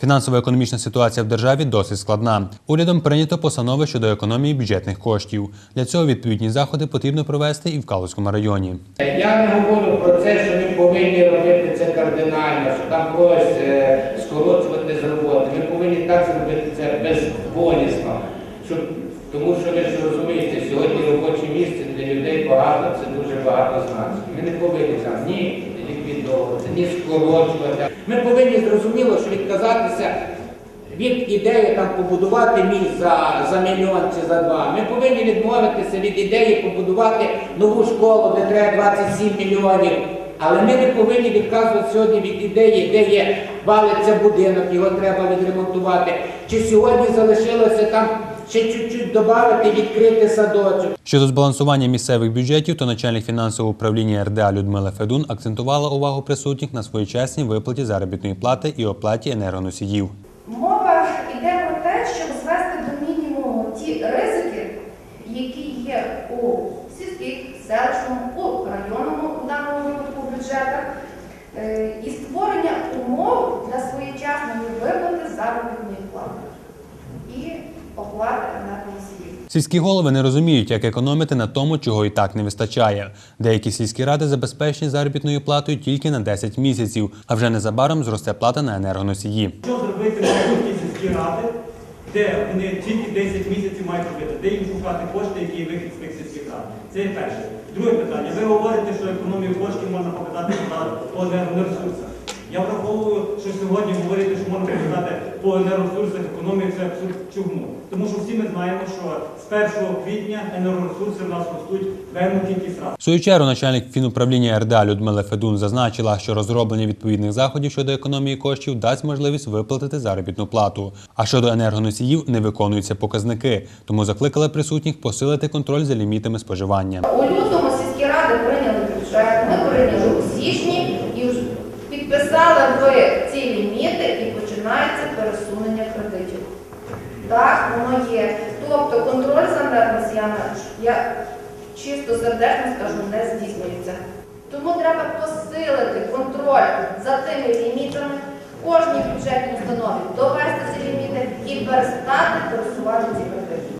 Фінансово-економічна ситуація в державі досить складна. Урядом прийнято постанови щодо економії бюджетних коштів. Для цього відповідні заходи потрібно провести і в Калузькому районі. Я не говорю про це, що ми повинні робити це кардинально, що там когось е, скорочувати з роботи. Ми повинні так зробити це безболісно. Щоб, тому що ви ж розумієте, сьогодні робоче місце для людей багато, це дуже багато значить. Ми не повинні там ні ліквідовувати, ні скорочувати. Ми повинні зрозуміло, що відказатися від ідеї там побудувати міст за, за мільйон чи за два. Ми повинні відмовитися від ідеї побудувати нову школу, де треба 27 мільйонів. Але ми не повинні відказувати сьогодні від ідеї, де є валиться будинок, його треба відремонтувати. Чи сьогодні залишилося там ще чуть-чуть додати, відкрити садочок. Щодо збалансування місцевих бюджетів, то начальник фінансового управління РДА Людмила Федун акцентувала увагу присутніх на своєчасній виплаті заробітної плати і оплаті енергоносіїв. Мова йде про те, щоб звести до мінімуму ті ризики, які є у сільських, селищному, у районному в даному випадку бюджетах, е, і створення умов для своєчасної виплати заробітної плати і оплати енергоносіїв. Сільські голови не розуміють, як економити на тому, чого і так не вистачає. Деякі сільські ради забезпечені заробітною платою тільки на 10 місяців, а вже незабаром зросте плата на енергоносії. Що зробити майбутні сільські ради, де вони тільки 10 місяців мають робити, де їм шукати кошти, які є вихід з тих сільських рад? Це перше. Друге питання. Ви говорите, що економію коштів можна показати по енергоресурсах. Я враховую, що сьогодні говорити, що можна показати по енергоресурсах економію, це абсурд. Чому? Тому що всі ми знаємо, що з 1 квітня енергоресурси в нас ростуть певну кількість разів. В свою чергу начальник фінуправління РДА Людмила Федун зазначила, що розроблення відповідних заходів щодо економії коштів дасть можливість виплатити заробітну плату. А щодо енергоносіїв не виконуються показники, тому закликала присутніх посилити контроль за лімітами споживання. У лютому сільські ради прийняли бюджет, ми прийняли у січні і підписали ви ці ліміти і починається пересунення кредитів. Так, воно є. Тобто контроль за енергоносіями, я чисто сердечно скажу, не здійснюється. Тому треба посилити контроль за тими лімітами, кожній бюджетній установі довести ці ліміти і перестати пересувати ці кредити.